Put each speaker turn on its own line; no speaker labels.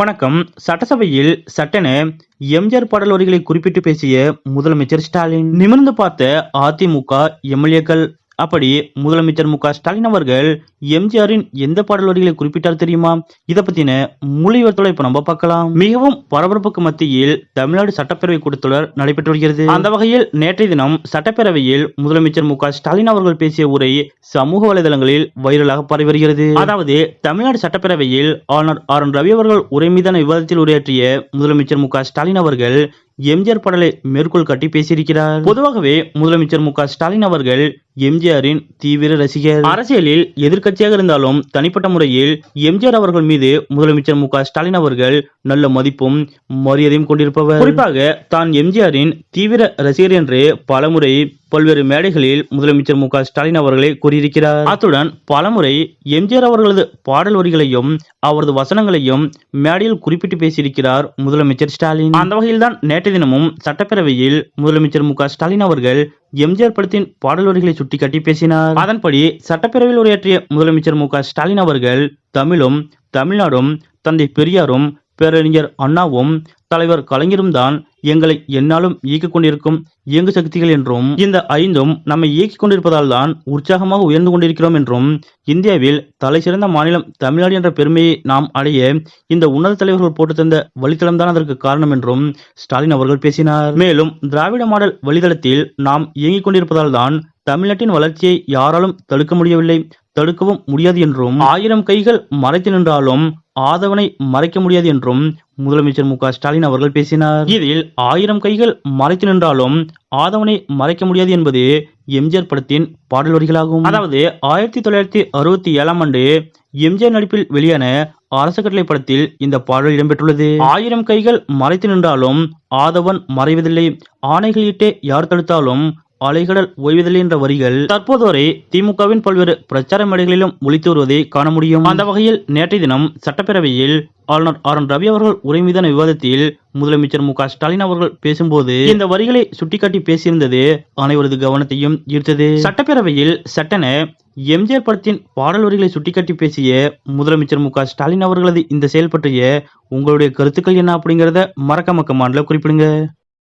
வணக்கம். சட்டசபையில் சட்டென எம்ஜிஆர் பாடல் வரிகளை குறிப்பிட்டு பேசிய முதலமைச்சர் ஸ்டாலின். நிமிர்ந்து பார்த்த அதிமுக எம்எல்ஏக்கள் அப்படி முதலமைச்சர் மு க ஸ்டாலின் அவர்கள் எம்ஜிஆரின் எந்த பாடல் வரிகளை குறிப்பிட்டார் தெரியுமா? இதை பத்தின மொழிவர்த்தோட இப்ப நம்ம பார்க்கலாம். மிகவும் பரபரப்புக்கு மத்தியில் தமிழ்நாடு சட்டப்பேரவை கூட்டத்தொடர் நடைபெற்று வருகிறது. அந்த வகையில் நேற்றைய தினம் சட்டப்பேரவையில் முதலமைச்சர் மு க ஸ்டாலின் அவர்கள் பேசிய உரை சமூக வலைதளங்களில் வைரலாக பரவி வருகிறது. அதாவது தமிழ்நாடு சட்டப்பேரவையில் ஆளுநர் ஆர் என் ரவி அவர்கள் உரை மீதான விவாதத்தில் உரையாற்றிய முதலமைச்சர் மு க ஸ்டாலின் அவர்கள் எம்ஜிஆர் பாடலை மேற்கோள் காட்டி பேசியிருக்கிறார். பொதுவாகவே முதலமைச்சர் மு க ஸ்டாலின் அவர்கள் எம்ஜிஆரின் தீவிர ரசிகர். அரசியலில் எதிர்க்கட்சியாக இருந்தாலும் தனிப்பட்ட முறையில் எம்ஜிஆர் அவர்கள் மீது முதலமைச்சர் மு ஸ்டாலின் அவர்கள் நல்ல மதிப்பும் மரியாதையும் கொண்டிருப்பவர். குறிப்பாக தான் எம்ஜிஆரின் தீவிர ரசிகர் என்று பலமுறை பல்வேறு மேடைகளில் முதலமைச்சர் மு ஸ்டாலின் அவர்களே கூறியிருக்கிறார். அத்துடன் பலமுறை எம்ஜிஆர் அவர்களது பாடல் வரிகளையும் அவரது வசனங்களையும் மேடையில் குறிப்பிட்டு பேசியிருக்கிறார் முதலமைச்சர் ஸ்டாலின். அந்த வகையில் தான் நேற்று தினமும் சட்டப்பேரவையில் முதலமைச்சர் மு ஸ்டாலின் அவர்கள் எம்ஜிஆர் படத்தின் பாடல் வரிகளை சுட்டிக்காட்டி பேசினார். அதன்படி சட்டப்பேரவையில் உரையாற்றிய முதலமைச்சர் மு ஸ்டாலின் அவர்கள் தமிழும் தமிழ்நாடும் தந்தை பெரியாரும் பேரறிஞர் அண்ணாவும் தலைவர் கலைஞரும் தான் எங்களை என்னாலும் இயக்கிக் கொண்டிருக்கும் இயங்கு சக்திகள் என்றும் இந்த ஐந்தும் நம்மை இயக்கிக் கொண்டிருப்பதால் தான் உற்சாகமாக உயர்ந்து கொண்டிருக்கிறோம் என்றும் இந்தியாவில் தலை சிறந்த மாநிலம் தமிழ்நாடு என்ற பெருமையை நாம் அடைய இந்த உன்னத தலைவர்கள் போட்டு தந்த வழித்தளம்தான் அதற்கு காரணம் என்றும் ஸ்டாலின் அவர்கள் பேசினார். மேலும் திராவிட மாடல் வழித்தளத்தில் நாம் இயங்கிக் கொண்டிருப்பதால் தான் தமிழ்நாட்டின் வளர்ச்சியை யாராலும் தடுக்க முடியவில்லை. தடுக்கவும் முடியாது என்றும் ஆயிரம் கைகள் மறைத்து நின்றாலும் ஆதவனை மறைக்க முடியாது என்றும் முதலமைச்சர் மு ஸ்டாலின் அவர்கள் பேசினார். இதில் ஆயிரம் கைகள் மறைத்து நின்றாலும் ஆதவனை மறைக்க முடியாது என்பது எம்ஜிஆர் படத்தின் பாடல் வரிகளாகும். அதாவது ஆயிரத்தி தொள்ளாயிரத்தி அறுபத்தி ஏழாம் ஆண்டு எம்ஜிஆர் நடிப்பில் வெளியான அரச கட்டளை படத்தில் இந்த பாடல் இடம்பெற்றுள்ளது. ஆயிரம் கைகள் மறைத்து நின்றாலும் ஆதவன் மறைவதில்லை. ஆணைகளிட்டே யார் தடுத்தாலும் அலைகடல் ஓய்வதில்லை என்ற வரிகள் தற்போது வரை திமுகவின் பல்வேறு பிரச்சார மேடைகளிலும் ஒழித்து வருவதை காண முடியும். அந்த வகையில் நேற்றைய தினம் சட்டப்பேரவையில் ஆளுநர் ஆர். என். ரவி அவர்கள் உரை மீதான விவாதத்தில் முதலமைச்சர் மு. க. ஸ்டாலின் அவர்கள் பேசும்போது இந்த வரிகளை சுட்டிக்காட்டி பேசியிருந்தது அனைவரது கவனத்தையும் ஈர்த்தது. சட்டப்பேரவையில் சட்டென எம்ஜிஆர் படத்தின் பாடல் வரிகளை சுட்டிக்காட்டி பேசிய முதலமைச்சர் மு. க. ஸ்டாலின் அவர்களது இந்த செயல் பற்றிய உங்களுடைய கருத்துக்கள் என்ன அப்படிங்கறத மறக்காம கமாண்ட்ல குறிப்பிடுங்க.